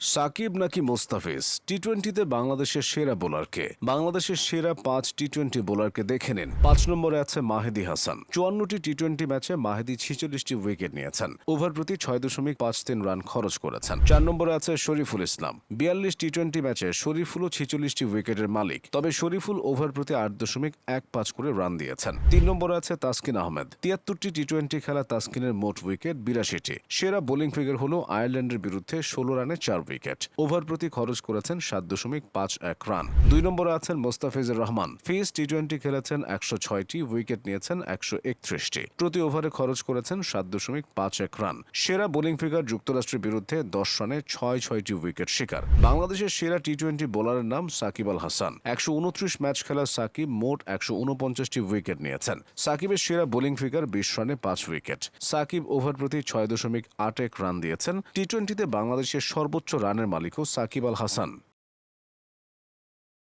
সাকিব নাকি মোস্তাফিজ? টি টোয়েন্টিতে বাংলাদেশের সেরা বোলারকে বাংলাদেশের সেরা পাঁচ টি টোয়েন্টি বোলারকে দেখে নিন। পাঁচ নম্বরে আছে মাহেদি হাসান। চুয়ান্নটি টি টোয়েন্টি ম্যাচে মাহেদি ছিচল্লিশটি উইকেট নিয়েছেন। ওভার প্রতি ছয় দশমিক পাঁচ তিন রান খরচ করেছেন। চার নম্বরে আছে শরীফুল ইসলাম। বিয়াল্লিশ টি টোয়েন্টি ম্যাচে শরীফুলও ছিচল্লিশটি উইকেটের মালিক। তবে শরীফুল ওভার প্রতি আট দশমিক এক পাঁচ করে রান দিয়েছেন। তিন নম্বরে আছে তাসকিন আহমেদ। তিয়াত্তরটি টি টোয়েন্টি খেলা তাসকিনের মোট উইকেট বিরাশিটি। সেরা বোলিং ফিগার হল আয়ারল্যান্ডের বিরুদ্ধে ষোলো রানে চার উইকেট ওভার প্রতি খরচ করেছেন সাত দশমিক পাঁচ এক রান। দুই নম্বরে আছেন মোস্তাফিজুর রহমান। ফিজ টি টোয়েন্টি খেলেছেন একশো ছয়টি, উইকেট নিয়েছেন একশো একত্রিশটি। প্রতি ওভারে খরচ করেছেন সাত দশমিক পাঁচ এক রান। সেরা বোলিং ফিগার যুক্তরাষ্ট্রের বিরুদ্ধে দশ রানে ছয় ছয়টি উইকেট শিকার। বাংলাদেশের সেরা টি টোয়েন্টি বোলারের নাম সাকিব আল হাসান। একশো উনত্রিশ ম্যাচ খেলা সাকিব মোট একশো উনপঞ্চাশটি উইকেট নিয়েছেন। সাকিবের সেরা বোলিং ফিগার বিশ রানে পাঁচ উইকেট। সাকিব ওভার প্রতি ছয় দশমিক আট এক রান দিয়েছেন। টি টোয়েন্টিতে বাংলাদেশের সর্বোচ্চ রানের মালিকও সাকিব আল হাসান।